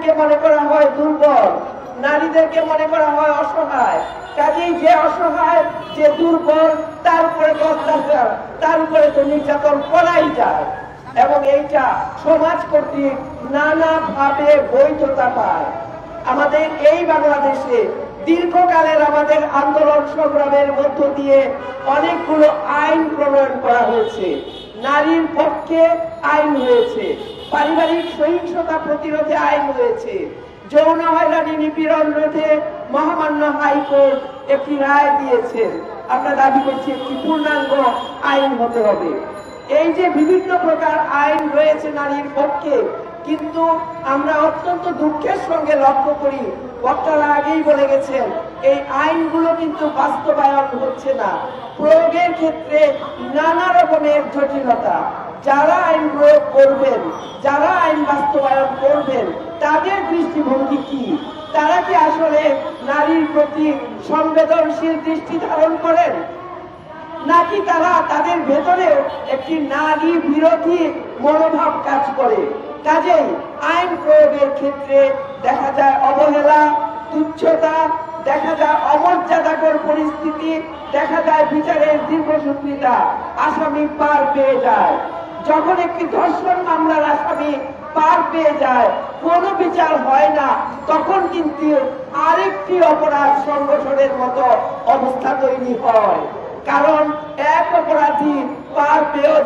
নারীদেরকে মনে করা হয় দুর্বল, নারীদেরকে মনে করা হয় অসহায়। কাজেই যে অসহায়, যে দুর্বল, তার উপরে অত্যাচার, তার উপরে তো নির্যাতন করাই যায়। এবং এইটা সমাজ কর্তৃক নানাভাবে বৈধতা পায়। আমাদের এই বাংলাদেশে দীর্ঘকালের আমাদের আন্দোলন সংগ্রামের মধ্য দিয়ে অনেকগুলো আইন প্রণয়ন করা হয়েছে। নারীর পক্ষে আইন হয়েছে। পারিবারিক সহিংসতা প্রতিরোধে আইন রয়েছে। যৌন হয়রানি নিপীড়ন রোধে মহামান্য হাইকোর্ট একটি রায় দিয়েছেন আমরা দাবি করছি একটি পূর্ণাঙ্গ আইন হতে হবে। এই যে বিভিন্ন প্রকার আইন রয়েছে নারীর পক্ষে, কিন্তু আমরা অত্যন্ত দুঃখের সঙ্গে লক্ষ্য করি, বক্তারা আগেই বলে গেছেন, এই আইনগুলো কিন্তু বাস্তবায়ন হচ্ছে না। প্রয়োগের ক্ষেত্রে নানা রকমের জটিলতা। যারা আইন প্রয়োগ করবেন, যারা আইন বাস্তবায়ন করবেন, তাদের দৃষ্টিভঙ্গি কি? তারা কি আসলে নারীর প্রতি সংবেদনশীল দৃষ্টি ধারণ করেন? নাকি তারা তাদের ভেতরে একটি নারী বিরোধী মনোভাব কাজ করে? কাজেই আইন প্রয়োগের ক্ষেত্রে দেখা যায় অবহেলা, তুচ্ছতা, দেখা যায় অমর্যাদাকর পরিস্থিতি, দেখা যায় বিচারের দীর্ঘসূত্রিতা, আসামি পার পেয়ে যায়। যখন একটি ধর্ষণ মামলার আসামি পার পেয়ে যায়, কোনো বিচার হয় না, তখন কিন্তু আরেকটি অপরাধ সংগঠনের মতো অবস্থা তৈরি হয়। কারণ এক অপরাধী পার পেয়েও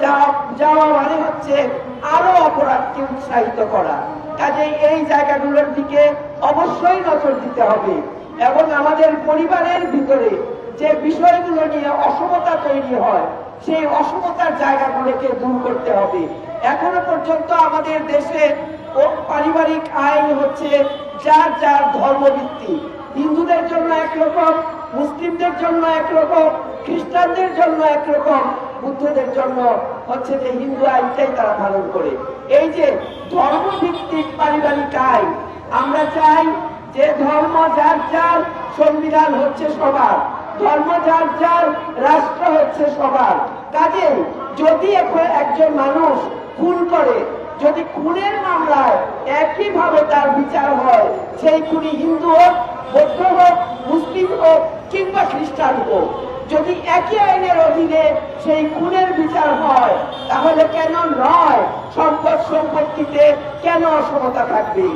যাওয়া মানে হচ্ছে আরও অপরাধকে উৎসাহিত করা। কাজেই এই জায়গাগুলোর দিকে অবশ্যই নজর দিতে হবে। এবং আমাদের পরিবারের ভিতরে যে বিষয়গুলো নিয়ে অসমতা তৈরি হয়, সেই অসমতার জায়গাগুলোকে দূর করতে হবে। এখনও পর্যন্ত আমাদের দেশে পারিবারিক আইন হচ্ছে যার যার ধর্মভিত্তিক হিন্দুদের জন্য একরকম, মুসলিমদের জন্য একরকম, খ্রিস্টানদের জন্য একরকম, বুদ্ধদের জন্য হচ্ছে যে হিন্দু আইনটাই তারা পালন করে। এই যে ধর্মভিত্তিক পারিবারিক আইন, আমরা চাই যে ধর্ম যার যার সংবিধান হচ্ছে সবার। ধর্ম রাষ্ট্র হচ্ছে সবার। কাজে যদি এখন একজন মানুষ খুন করে, যদি খুনের মামলায় একইভাবে তার বিচার হয়, সেই খুনি হিন্দু হোক, বৌদ্ধ হোক, মুসলিম হোক কিংবা খ্রিস্টান হোক, যদি একই আইনের অধীনে সেই খুনের বিচার হয়, তাহলে কেন নয় সম্পদ সম্পত্তিতে কেন অসমতা থাকবে?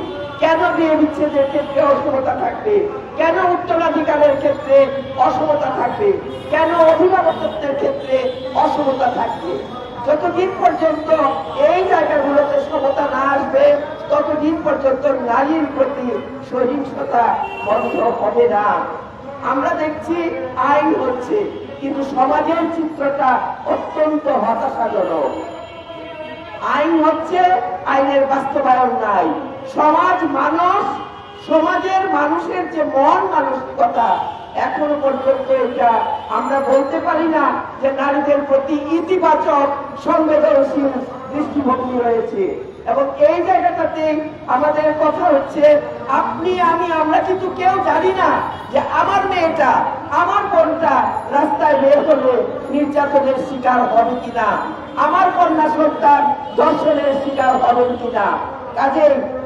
কেন বিয়ে বিচ্ছেদের ক্ষেত্রে অসমতা থাকবে? কেন উত্তরাধিকারের ক্ষেত্রে অসমতা থাকবে? কেন অভিভাবকত্বের ক্ষেত্রে অসমতা থাকবে? যতদিন পর্যন্ত এই জায়গাগুলোতে সমতা না আসবে, ততদিন পর্যন্ত নারীর প্রতি সহিংসতা বন্ধ হবে না। আমরা দেখছি আইন হচ্ছে, কিন্তু সমাজের চিত্রটা অত্যন্ত হতাশাজনক। আইন হচ্ছে, আইনের বাস্তবায়ন নাই। সমাজ মানুষ, সমাজের মানুষের যে মন মানসিকতা, এখনও পর্যন্ত এটা আমরা বলতে পারি না যে নারীদের প্রতি ইতিবাচক, সংবেদনশীল দৃষ্টিভঙ্গি রয়েছে। এবং এই জায়গাটাতে আমাদের কথা হচ্ছে, আপনি, আমি, আমরা কিন্তু কেউ জানি না যে আমার মেয়েটা, আমার বোনটা রাস্তায় বের হলে নির্যাতনের শিকার হবে কিনা, আমার কন্যা সন্তান দর্শনের শিকার হবেন কিনা। কাজেই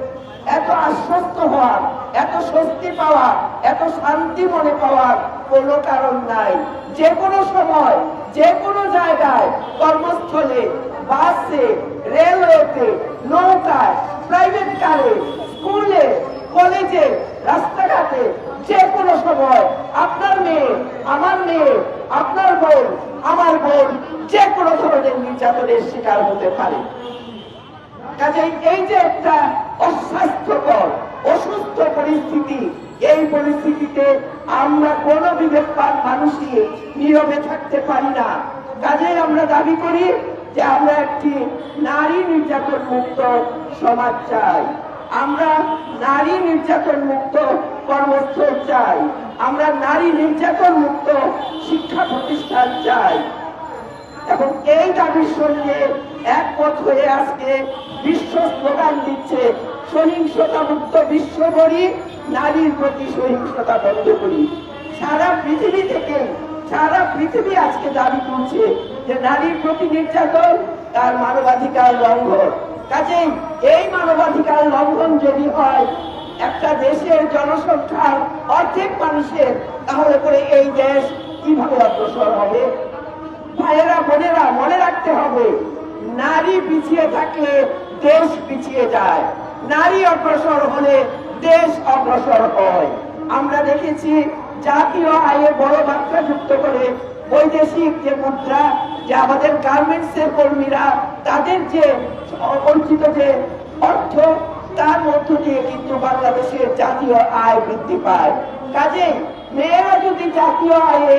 এত আশ্বস্ত হওয়ার, এত স্বস্তি পাওয়া এত শান্তি মনে পাওয়ার কোনো কারণ নাই। যে কোনো সময়, যে কোনো জায়গায় কর্মস্থলে, বাসে, রেলওয়েতে, নৌকায় প্রাইভেট কারে স্কুলে কলেজে রাস্তাঘাটে, যে কোনো সময় আপনার মেয়ে, আমার মেয়ে, আপনার বোন, আমার বোন, যে কোনো ধরনের নির্যাতনের শিকার হতে পারে। কাজে এই যে একটা অস্বাস্থ্যকর, অসুস্থ পরিস্থিতি, এই পরিস্থিতিতে আমরা কোনো বিবেকবান মানুষই নীরবে থাকতে পারি না। কাজেই আমরা দাবি করি যে আমরা একটি নারী নির্যাতন মুক্ত সমাজ চাই। আমরা নারী নির্যাতন মুক্ত কর্মস্থল চাই। আমরা নারী নির্যাতন মুক্ত শিক্ষা প্রতিষ্ঠান চাই। এবং এই দাবির সঙ্গে একমত হয়ে আজকে বিশ্ব স্লোগান দিচ্ছে, সহিংসতা মুক্ত বিশ্ব গড়ি, নারীর প্রতি সহিংসতা বন্ধ করি। সারা পৃথিবী থেকে, সারা পৃথিবী আজকে দাবি করছে যে নারীর প্রতি নির্যাতন তার মানবাধিকার লঙ্ঘন। কাজেই এই মানবাধিকার লঙ্ঘন যদি হয়, একটা দেশের জনসংখ্যার অর্ধেক মানুষের, তাহলে করে এই দেশ কীভাবে অগ্রসর হবে? রাখতে হবে। নারী পিছিয়ে থাকলে দেশ পিছিয়ে যায়। নারী অগ্রসর হলে দেশ অগ্রসর হয়। আমরা দেখেছি জাতীয় আয়ে বড় মাত্রা যুক্ত করে বৈদেশিক যে মুদ্রা, যে আমাদের গার্মেন্টস এর কর্মীরা, তাদের যে অর্জিত যে অর্থ, তার মধ্য দিয়ে কিন্তু বাংলাদেশের জাতীয় আয় বৃদ্ধি পায়। কাজেই মেয়েরা যদি জাতীয় আয়ে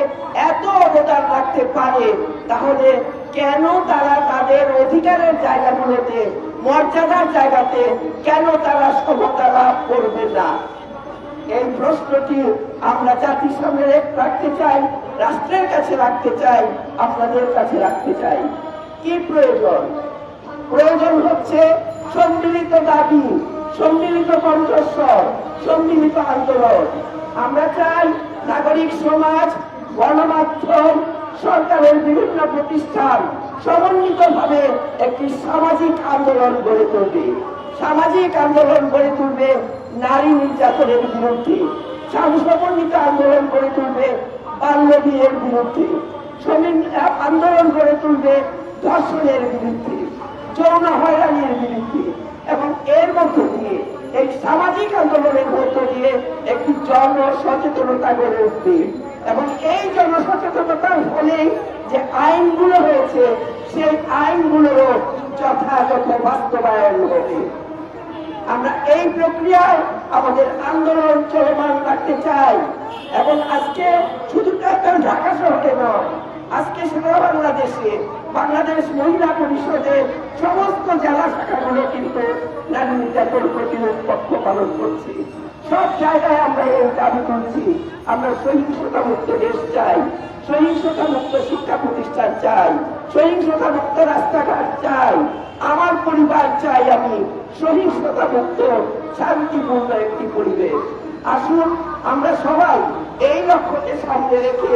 এত অবদান রাখতে পারে, তাহলে কেন তারা তাদের অধিকারের জায়গাগুলোতে, মর্যাদার জায়গাতে কেন তারা সমতা লাভ করবে না? এই প্রশ্নটি আমরা জাতির সামনে রাখতে চাই, রাষ্ট্রের কাছে রাখতে চাই আপনাদের কাছে রাখতে চাই। কি প্রয়োজন? প্রয়োজন হচ্ছে সম্মিলিত দাবি, সম্মিলিত কণ্ঠস্বর, সম্মিলিত আন্দোলন। আমরা চাই নাগরিক সমাজ, গণমাধ্যম সরকারের বিভিন্ন প্রতিষ্ঠান সমন্বিতভাবে একটি সামাজিক আন্দোলন গড়ে তুলবে। সামাজিক আন্দোলন গড়ে তুলবে নারী নির্যাতনের বিরুদ্ধে। সমন্বিত আন্দোলন গড়ে তুলবে বাল্য বিয়ের বিরুদ্ধে। আন্দোলন গড়ে তুলবে ধর্ষণের বিরুদ্ধে, যৌন হয়রানির বিরুদ্ধে এবং এর মধ্য দিয়ে এই সামাজিক আন্দোলনের মধ্য দিয়ে একটি জন সচেতনতা গড়ে উঠবে। এবং এই জনসচেতনতার ফলে যে আইনগুলো রয়েছে সেই আইনগুলোরও যথাযথ বাস্তবায়ন হবে। আমরা এই প্রক্রিয়ায় আমাদের আন্দোলন চলমান রাখতে চাই এবং আজকে শুধু ঢাকা শহরে নয়, আজকে সারা বাংলাদেশে বাংলাদেশ মহিলা পরিষদের সমস্ত জেলা শাখাগুলো কিন্তু নারী নির্যাতন প্রতিরোধ পক্ষ পালন করছে। সব জায়গায় আমরা এই দাবি করছি, আমরা সহিংসতা মুক্ত দেশ চাই, সহিংসতা মুক্ত শিক্ষা প্রতিষ্ঠান চাই, সহিংসতা মুক্ত রাস্তাঘাট চাই, আমার পরিবার চাই আমি সহিংসতা মুক্ত, শান্তিপূর্ণ একটি পরিবেশ। আসুন, আমরা সবাই এই লক্ষ্যকে সামনে রেখে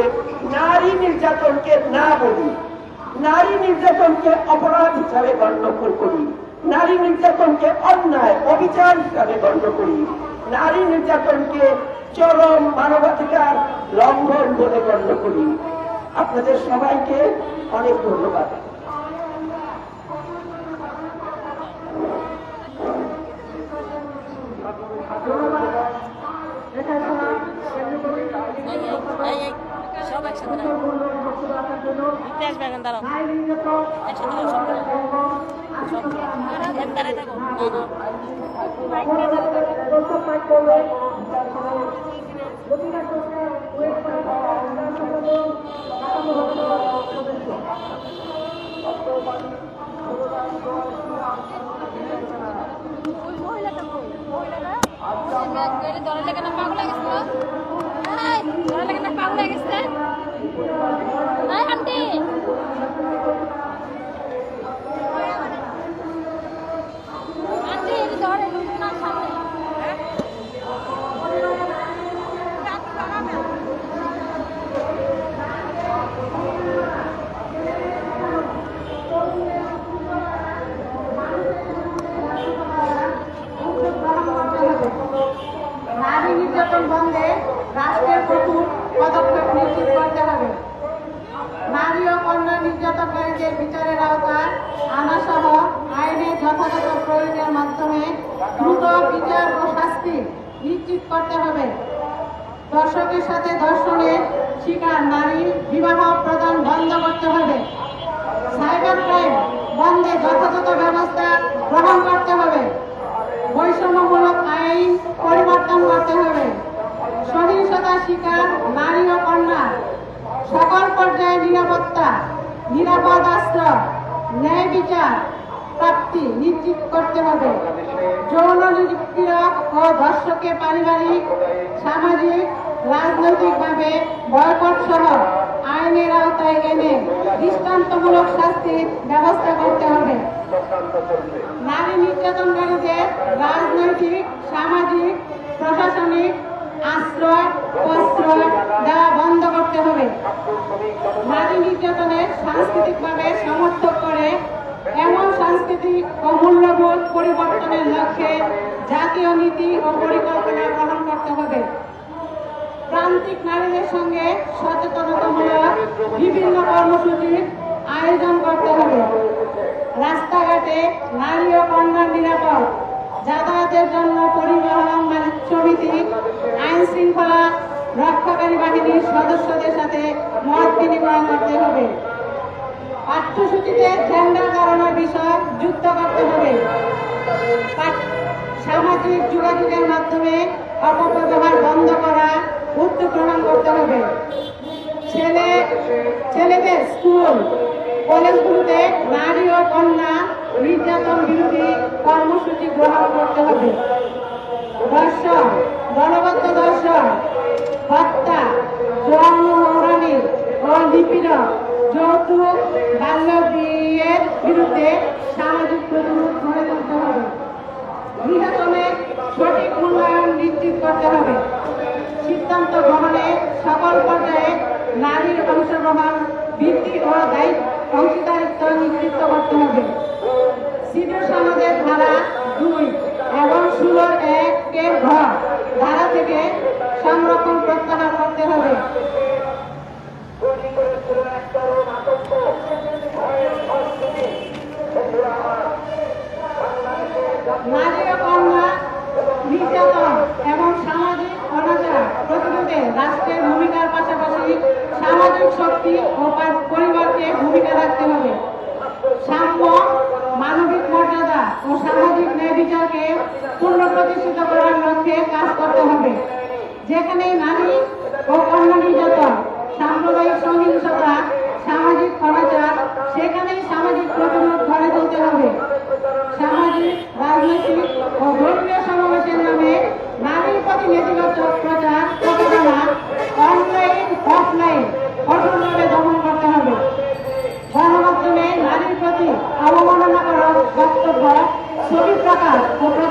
নারী নির্যাতনকে না বলি, নারী নির্যাতনকে অপরাধ হিসাবে গণ্য করি, নারী নির্যাতনকে অন্যায়, অবিচার হিসাবে গণ্য করি। নারী নির্যাতনকে চরম মানবাধিকার লঙ্ঘন বলে গণ্য করি। আপনাদের সবাইকে অনেক ধন্যবাদ। সব একসাথে দাঁড়াও। একসাথে সব না না দলের লেগে না পাগল হয়ে গেছে এই, দলের লেগে না পাগল হয়ে গেছে আন্টি এই ধরে না সামনে নারী নির্যাতন বন্ধে রাষ্ট্রের কঠোর পদক্ষেপ দর্শকের সাথে দর্শনের শিকার নারী বিবাহ প্রদান বন্ধ করতে হবে। সাইবার ক্রাইম বন্ধে যথাযথ ব্যবস্থা গ্রহণ করতে হবে। বৈষম্যমূলক আইন পরিবর্তন করতে হবে। সহিংসতা শিকার নারী ও কন্যা, সকল পর্যায়ে নিরাপত্তা, নিরাপদ আশ্রয়, ন্যায় বিচার, প্রাপ্তি নিশ্চিত করতে হবে। যৌন নিপীড়ক ও ধর্ষকের পারিবারিক, সামাজিক, রাজনৈতিকভাবে বয়কট সহ আইনের আওতায় এনে দৃষ্টান্তমূলক শাস্তির ব্যবস্থা করতে হবে। নারী নির্যাতনকারীদের রাজনৈতিক, সামাজিক, প্রশাসনিক আশ্রয়, প্রশ্রয় দেওয়া বন্ধ করতে হবে। নারী নির্যাতনের সাংস্কৃতিকভাবে সমর্থক করে এমন সাংস্কৃতিক সংস্কৃতি ও মূল্যবোধ পরিবর্তনের লক্ষ্যে জাতীয় নীতি ও পরিকল্পনা গ্রহণ করতে হবে। প্রান্তিক নারীদের সঙ্গে সচেতনতামূলক বিভিন্ন কর্মসূচির আয়োজন করতে হবে। রাস্তাঘাটে নারী ও কন্যার নিরাপদ। যাতায়াতের জন্য পরিবহন সমিতি, আইন শৃঙ্খলা রক্ষাকারী বাহিনীর সদস্যদের সাথে মত বিনিময় করতে হবে। পাঠ্যসূচিতে জেন্ডার কারণের বিষয় যুক্ত করতে হবে। সামাজিক যোগাযোগের মাধ্যমে অপব্যবহার বন্ধ করা উদ্যোগ গ্রহণ করতে হবে। ছেলে, ছেলেদের স্কুল, কলেজগুলোতে নারী ও কন্যা নির্যাতন বিরোধী কর্মসূচি গ্রহণ করতে হবে। দর্শন দলবদ্ধ দর্শন হত্যা যৌন হৌরানি ও নিপীড়ন যৌতুক বাল্য বিয়ের বিরুদ্ধে সামাজিক প্রতিরোধ গড়ে তুলতে হবে। নির্বাচনের সঠিক মূল্যায়ন নিশ্চিত করতে হবে। সিদ্ধান্ত গ্রহণে সকল পর্যায়ে নারীর অংশগ্রহণ বৃদ্ধি ও দায়িত্ব, অংশীদারিত্ব নিশ্চিত করতে হবে। সমাজের ধারা দুই এবং ষোলোর একের ঘর। ধারা থেকে সংরক্ষণ প্রত্যাহার করতে হবে। প্রকাশ